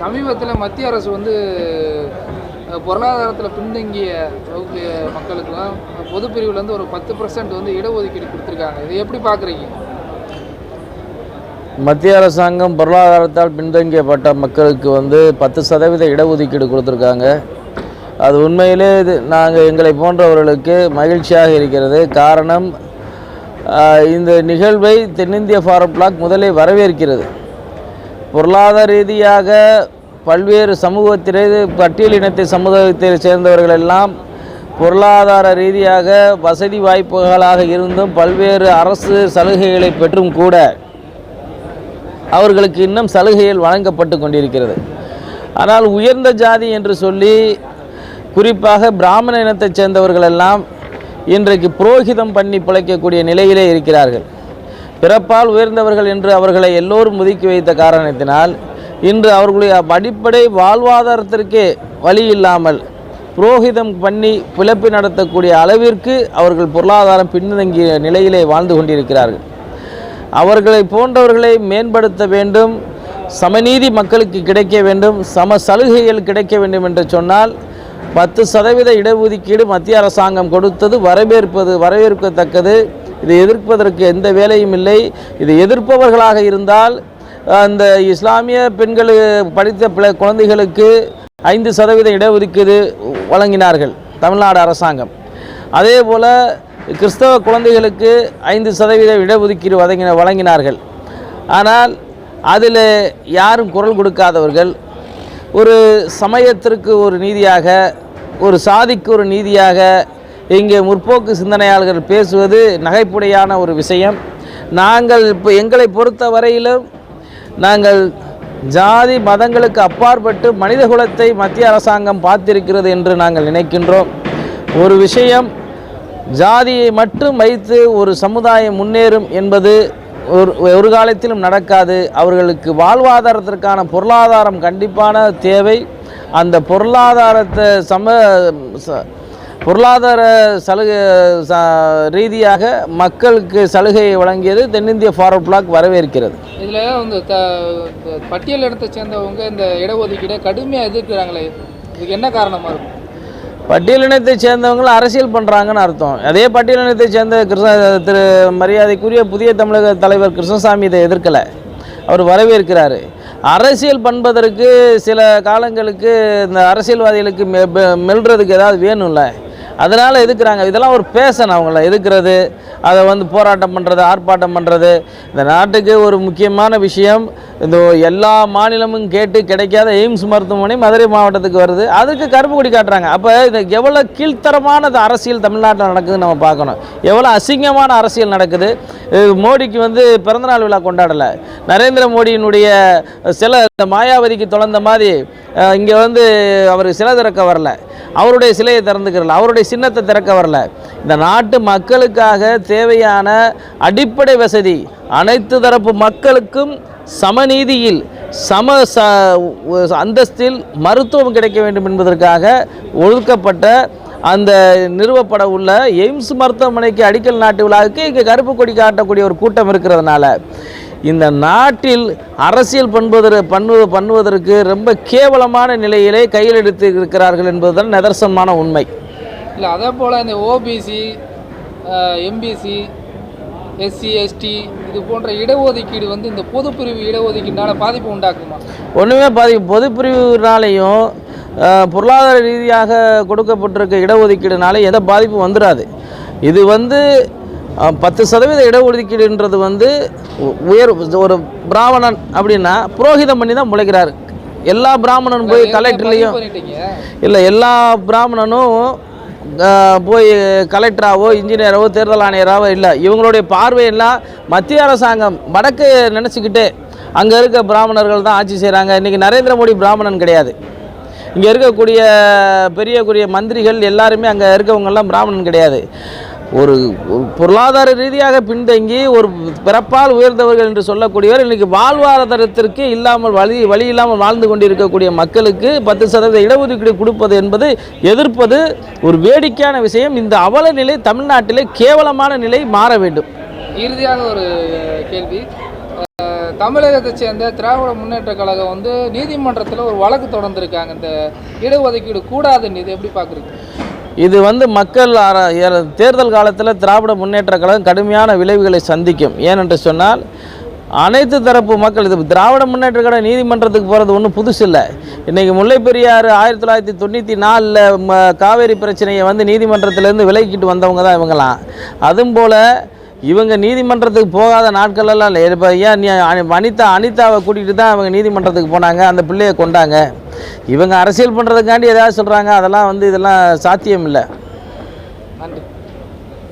சமீபத்தில் மத்திய அரசு வந்து பொருளாதாரத்தில் பின்தங்கிய வகுப்பு மக்களுக்கெல்லாம் பொது பிரிவுலேருந்து ஒரு பத்து பர்சன்ட் வந்து இடஒதுக்கீடு கொடுத்துருக்காங்க. இதை எப்படி பார்க்குறீங்க மத்திய அரசாங்கம் பொருளாதாரத்தால் பின்தங்கியப்பட்ட மக்களுக்கு வந்து பத்து சதவீத இடஒதுக்கீடு கொடுத்துருக்காங்க. அது உண்மையிலே இது நாங்கள் எங்களை போன்றவர்களுக்கு மகிழ்ச்சியாக இருக்கிறது. காரணம் இந்த நிகழ்வை தென்னிந்திய ஃபாரம் பிளாக் முதலே வரவேற்கிறது. பொருளாதார ரீதியாக பல்வேறு சமூகத்திலே பட்டியலினத்தை சமுதாயத்தை சேர்ந்தவர்கள் எல்லாம் பொருளாதார ரீதியாக வசதி வாய்ப்புகளாக இருந்தும் பல்வேறு அரசு சலுகைகளை பெற்றும் கூட அவர்களுக்கு இன்னும் சலுகைகள் வழங்கப்பட்டு கொண்டிருக்கிறது. ஆனால் உயர்ந்த ஜாதி என்று சொல்லி குறிப்பாக பிராமண இனத்தைச் சேர்ந்தவர்கள் எல்லாம் இன்றைக்கு புரோகிதம் பண்ணி பிழைக்கக்கூடிய நிலையிலே இருக்கிறார்கள். பிறப்பால் உயர்ந்தவர்கள் என்று அவர்களை எல்லோரும் ஒதுக்கி வைத்த காரணத்தினால் இன்று அவர்களுடைய அடிப்படை வாழ்வாதாரத்திற்கே வழி இல்லாமல் புரோகிதம் பண்ணி பிழப்பி நடத்தக்கூடிய அளவிற்கு அவர்கள் பொருளாதாரம் பின்தங்கிய நிலையிலே வாழ்ந்து கொண்டிருக்கிறார்கள். அவர்களை போன்றவர்களை மேம்படுத்த வேண்டும் சமநீதி மக்களுக்கு கிடைக்க வேண்டும் சம சலுகைகள் கிடைக்க வேண்டும் என்று சொன்னால் பத்து சதவீத இடஒதுக்கீடு மத்திய அரசாங்கம் கொடுத்தது வரவேற்பது வரவேற்கத்தக்கது. இதை எதிர்ப்பதற்கு எந்த வேலையும் இல்லை. இதை எதிர்ப்பவர்களாக இருந்தால் அந்த இஸ்லாமிய பெண்கள் படித்த பிள்ளை குழந்தைகளுக்கு ஐந்து சதவீத இடஒதுக்கீடு வழங்கினார்கள் தமிழ்நாடு அரசாங்கம். அதே போல் கிறிஸ்தவ குழந்தைகளுக்கு ஐந்து சதவீத இடஒதுக்கீடு வழங்கின வழங்கினார்கள். ஆனால் அதில் யாரும் குரல் கொடுக்காதவர்கள் ஒரு சமயத்திற்கு ஒரு நீதியாக ஒரு சாதிக்கு ஒரு நீதியாக இங்கே முற்போக்கு சிந்தனையாளர்கள் பேசுவது நகைப்புடையான ஒரு விஷயம். நாங்கள் இப்போ எங்களை பொறுத்த வரையிலும் நாங்கள் ஜாதி மதங்களுக்கு அப்பாற்பட்டு மனித குலத்தை மத்திய அரசாங்கம் பார்த்திருக்கிறது என்று நாங்கள் நினைக்கின்றோம். ஒரு விஷயம் ஜாதியை மட்டும் வைத்து ஒரு சமுதாயம் முன்னேறும் என்பது ஒரு ஒரு காலத்திலும் நடக்காது. அவர்களுக்கு வாழ்வாதாரத்திற்கான பொருளாதாரம் கண்டிப்பான தேவை. அந்த பொருளாதாரத்தை சம பொருளாதார சலுகை ச- ரீதியாக மக்களுக்கு சலுகையை வழங்கியது தென்னிந்திய ஃபார்வர்ட் பிளாக் வரவேற்கிறது. இதில் வந்து த பட்டியல் இடத்தை சேர்ந்தவங்க இந்த இடஒதுக்கீடை கடுமையாக எதிர்க்கிறாங்களே. இதுக்கு என்ன காரணமாக இருக்கும்? பட்டியலினத்தை சேர்ந்தவங்களும் அரசியல் பண்ணுறாங்கன்னு அர்த்தம். அதே பட்டியலினத்தை சேர்ந்த கிருஷ்ண திரு மரியாதைக்குரிய புதிய தமிழக தலைவர் கிருஷ்ணசாமி இதை எதிர்க்கலை. அவர் வரவேற்கிறாரு. அரசியல் பண்ணுவதற்கு சில காலங்களுக்கு இந்த அரசியல்வாதிகளுக்கு மெல்றதுக்கு ஏதாவது வேணும்ல? அதனால் எதுக்குறாங்க? இதெல்லாம் ஒரு பேஷன் அவங்கள. எதுக்குறது? அதை வந்து போராட்டம் பண்ணுறது ஆர்ப்பாட்டம் பண்ணுறது இந்த நாட்டுக்கு ஒரு முக்கியமான விஷயம். இந்த எல்லா மாநிலமும் கேட்டு கிடைக்காத எய்ம்ஸ் மருத்துவமனை மதுரை மாவட்டத்துக்கு வருது. அதுக்கு கருப்பு கொடி காட்டுறாங்க. அப்போ இது எவ்வளோ கீழ்த்தரமான அரசியல் தமிழ்நாட்டில் நடக்குதுன்னு நம்ம பார்க்கணும். எவ்வளோ அசிங்கமான அரசியல் நடக்குது. மோடிக்கு வந்து பிறந்தநாள் விழா கொண்டாடலை. நரேந்திர மோடியினுடைய சில இந்த மாயாவதிக்கு தொடர்ந்த மாதிரி இங்கே வந்து அவர் சில திறக்க வரல. அவருடைய சிலையை திறந்துக்கிறல அவருடைய சின்னத்தை திறக்க வரல. இந்த நாட்டு மக்களுக்காக தேவையான அடிப்படை வசதி அனைத்து தரப்பு மக்களுக்கும் சமநீதியில் சம ச அந்தஸ்தில் மருத்துவம் கிடைக்க வேண்டும் என்பதற்காக ஒழுக்கப்பட்ட அந்த நிறுவப்பட உள்ள எய்ம்ஸ் மருத்துவமனைக்கு அடிக்கல் நாட்டு விழாவுக்கு இங்கே கருப்பு கொடி காட்டக்கூடிய ஒரு கூட்டம் இருக்கிறதுனால இந்த நாட்டில் அரசியல் பண்ணுவதற்கு பண்ணுவது பண்ணுவதற்கு ரொம்ப கேவலமான நிலையிலே கையில் எடுத்து இருக்கிறார்கள் என்பதுதான் நிதர்சனமான உண்மை. இல்லை அதே போல் இந்த ஓபிசி எம்பிசி எஸ்சி எஸ்டி இது போன்ற இடஒதுக்கீடு வந்து இந்த பொதுப்பிரிவு இடஒதுக்கீடுனால பாதிப்பு உண்டாக்குமா? ஒன்றுமே பாதி பொதுப்பிரிவுனாலையும் பொருளாதார ரீதியாக கொடுக்கப்பட்டிருக்க இடஒதுக்கீடுனால எந்த பாதிப்பும் வந்துடாது இது வந்து பத்து சதவீத இடஒதுக்கீடுன்றது வந்து உயர் ஒரு பிராமணன் அப்படின்னா புரோகிதம் பண்ணி தான் முளைக்கிறாரு. எல்லா பிராமணனும் போய் கலெக்டர்லேயும் இல்லை எல்லா பிராமணனும் போய் கலெக்டராகவோ இன்ஜினியராகவோ தேர்தல் ஆணையராகவோ இல்லை. இவங்களுடைய பார்வையெல்லாம் மத்திய அரசாங்கம் வடக்கு நினச்சிக்கிட்டு அங்கே இருக்க பிராமணர்கள் தான் ஆட்சி செய்கிறாங்க இன்றைக்கி நரேந்திர மோடி பிராமணன் கிடையாது. இங்கே இருக்கக்கூடிய பெரியக்கூடிய மந்திரிகள் எல்லாருமே அங்கே இருக்கவங்கெல்லாம் பிராமணன் கிடையாது. ஒரு பொருளாதார ரீதியாக பின்தங்கி ஒரு பிறப்பால் உயர்ந்தவர்கள் என்று சொல்லக்கூடியவர் இன்றைக்கி வாழ்வாதாரத்திற்கு இல்லாமல் வழி வழி இல்லாமல் வாழ்ந்து கொண்டிருக்கக்கூடிய மக்களுக்கு பத்து சதவீத இடஒதுக்கீடு கொடுப்பது என்பது எதிர்ப்பது ஒரு வேடிக்கையான விஷயம். இந்த அவல நிலை தமிழ்நாட்டிலே கேவலமான நிலை மாற வேண்டும். இறுதியாக ஒரு கேள்வி. தமிழகத்தை சேர்ந்த திராவிட முன்னேற்ற கழகம் வந்து நீதிமன்றத்தில் ஒரு வழக்கு தொடர்ந்துருக்காங்க. இந்த இடஒதுக்கீடு கூடாதுன்னு இது எப்படி பார்க்குறீங்க இது வந்து மக்கள் தேர்தல் காலத்தில் திராவிட முன்னேற்ற கழகம் கடுமையான விளைவுகளை சந்திக்கும். ஏனென்று சொன்னால் அனைத்து தரப்பு மக்கள் இது திராவிட முன்னேற்ற கழகம் நீதிமன்றத்துக்கு போகிறது ஒன்றும் புதுசு இல்லை. இன்றைக்கி முல்லை பெரியாறு ஆயிரத்தி தொள்ளாயிரத்தி தொண்ணூற்றி நாலில் காவேரி பிரச்சனையை வந்து நீதிமன்றத்திலேருந்து விலக்கிட்டு வந்தவங்க தான் இவங்களாம் அதுவும் போல் இவங்க நீதிமன்றத்துக்கு போகாத நாட்களெல்லாம் இல்லை. இப்போ ஏன் அனிதா அனிதாவை கூட்டிகிட்டு தான் அவங்க நீதிமன்றத்துக்கு போனாங்க. அந்த பிள்ளையை கொண்டாங்க. இவங்க அரசியல் பண்ணுறதுக்காண்டி ஏதாவது சொல்கிறாங்க அதெல்லாம் வந்து இதெல்லாம் சாத்தியம் இல்லை